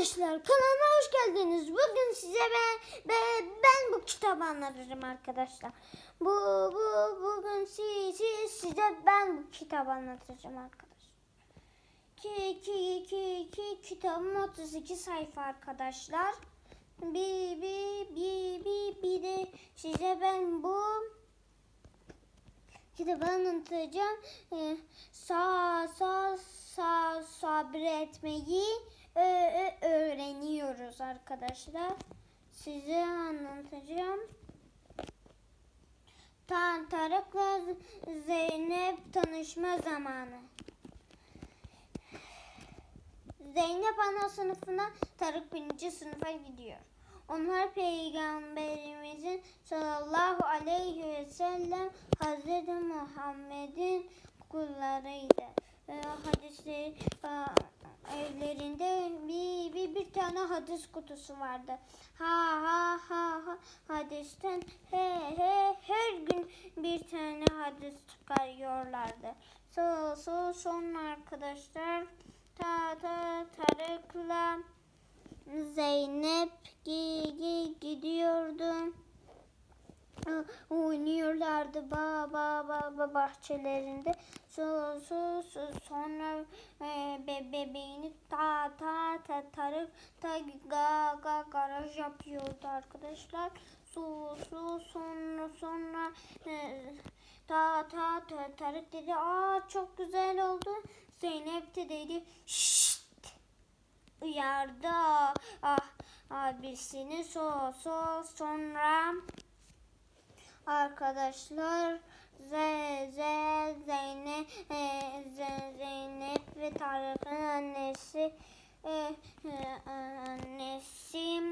Arkadaşlar kanalıma hoş geldiniz. Bugün size ben, ben, ben bu kitabı anlatacağım arkadaşlar. Bu, bu bugün size, size ben bu kitabı anlatacağım arkadaşlar. Ki, ki, ki, ki, kitabım 32 sayfa arkadaşlar. Bir, bir, bir, bir, bir de size ben bu kitabı anlatacağım. Ee, sağ, sağ, sağ, sabretmeyi öğreniyoruz arkadaşlar. Size anlatacağım. Tarık'la Zeynep tanışma zamanı. Zeynep ana sınıfına, Tarık birinci sınıfa gidiyor. Onlar Peygamberimizin sallallahu aleyhi ve sellem Hazreti Muhammed'in kullarıydı. Hadisleri tane hadis kutusu vardı. Ha ha ha ha hadisten he he her gün bir tane hadis çıkarıyorlardı. So, so, sonra arkadaşlar ta ta Tarık'la Zeynep gi, gi, gidiyordu. Oynuyorlardı ba ba ba ba bahçelerinde. So, so, so, sonra e, be, bebeğini ta ta ta Tarık ta ga ga garaj yapıyordu arkadaşlar. So, so, sonra sonra e, ta ta ta Tarık dedi aa çok güzel oldu. Zeynep de dedi şşt uyardı ah, abisini so so sonra arkadaşlar Z Z Zeynep e, Zeynep ve Tarık'ın annesi e, e, annesi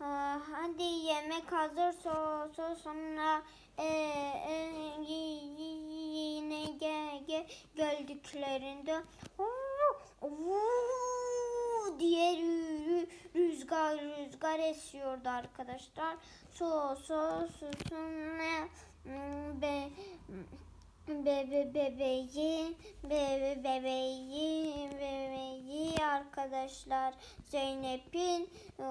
e, hadi yemek hazır so, so sonra e, e, yine ge, ge, geldiklerinde "Oo, rüzgar rüzgar esiyordu arkadaşlar. So so so sonra mm, be bebe bebeği bebe bebeği bebeği arkadaşlar. Zeynep'in e,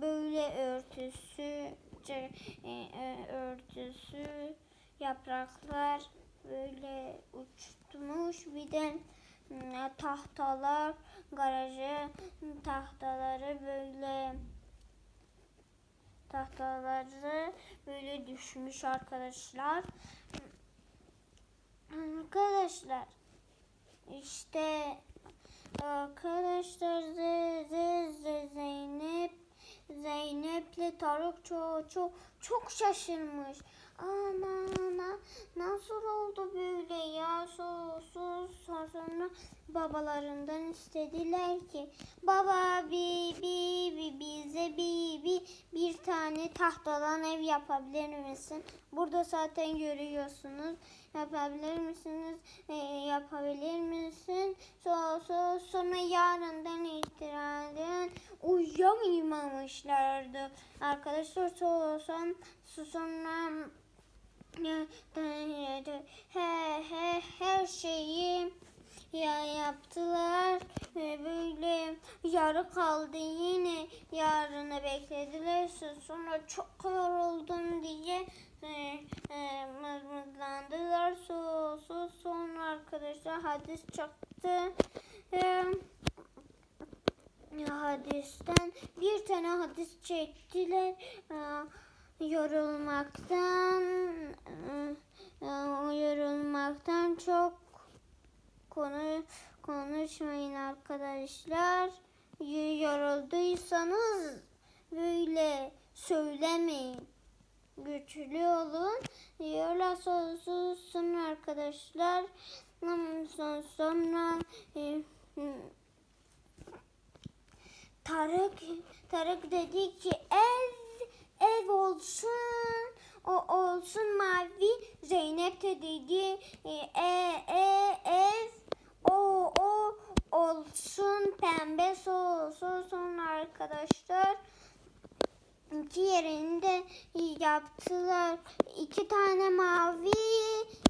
böyle örtüsü e, e, örtüsü yapraklar böyle uçmuş bir de tahtalar garajı tahtaları böyle tahtaları böyle düşmüş arkadaşlar. Arkadaşlar işte arkadaşlar Z, Z, Z, Zeynep Zeynep'le Tarık çok çok çok şaşırmış. Ana ana nasıl oldu böyle ya so, so- sonra babalarından istediler ki baba bir, bir, bir bize bir, bir, bir tane tahtadan ev yapabilir misin? Burada zaten görüyorsunuz. Yapabilir misiniz? Ee, yapabilir misin? So, so, sonra yarından itibaren uyuyamamışlardı. Arkadaşlar so, son, so, sonra e, he, he, her şeyi ya yaptılar ve böyle yarı kaldı yine yarını beklediler sonra çok yoruldum diye e, e, mızmızlandılar so, so, sonra arkadaşlar hadis çıktı e, hadisten bir tane hadis çektiler e, yorulmaktan e, e, yorulmaktan çok konu konuşmayın arkadaşlar. Yorulduysanız böyle söylemeyin. Güçlü olun. Diyorlar sonsuzsun arkadaşlar. Son sonra e, Tarık Tarık dedi ki ev ev olsun. O olsun mavi. Zeynep de dedi e, e, e, ev o o olsun. Pembe so so sonra arkadaşlar iki yerinde yaptılar iki tane mavi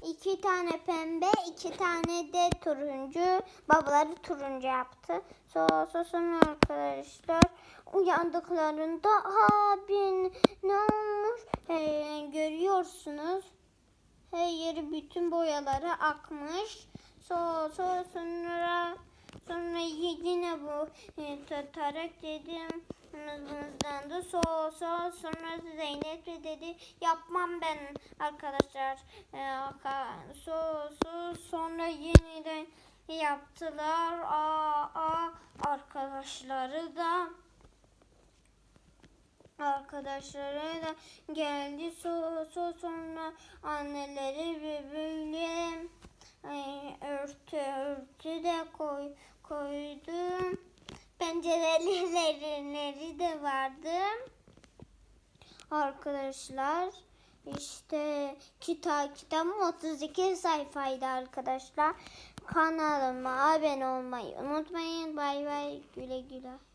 iki tane pembe, iki tane de turuncu. Babaları turuncu yaptı. So, so, sonra arkadaşlar uyandıklarında abi ne olmuş Ee, görüyorsunuz. Her yeri bütün boyaları akmış. So, so, sonra sonra yine bu e, tatarak dedim mızmızlandı. So, so, sonra Zeynep de dedi yapmam ben arkadaşlar. E, aka- so, so, sonra yeniden yaptılar. Aa, aa, arkadaşları da arkadaşları da geldi so, so sonra anneleri böyle e, örtü örtü de koy koydum pencereleri de vardı arkadaşlar işte kitap kitabım 32 sayfaydı arkadaşlar. Kanalıma abone olmayı unutmayın. Bay bay güle güle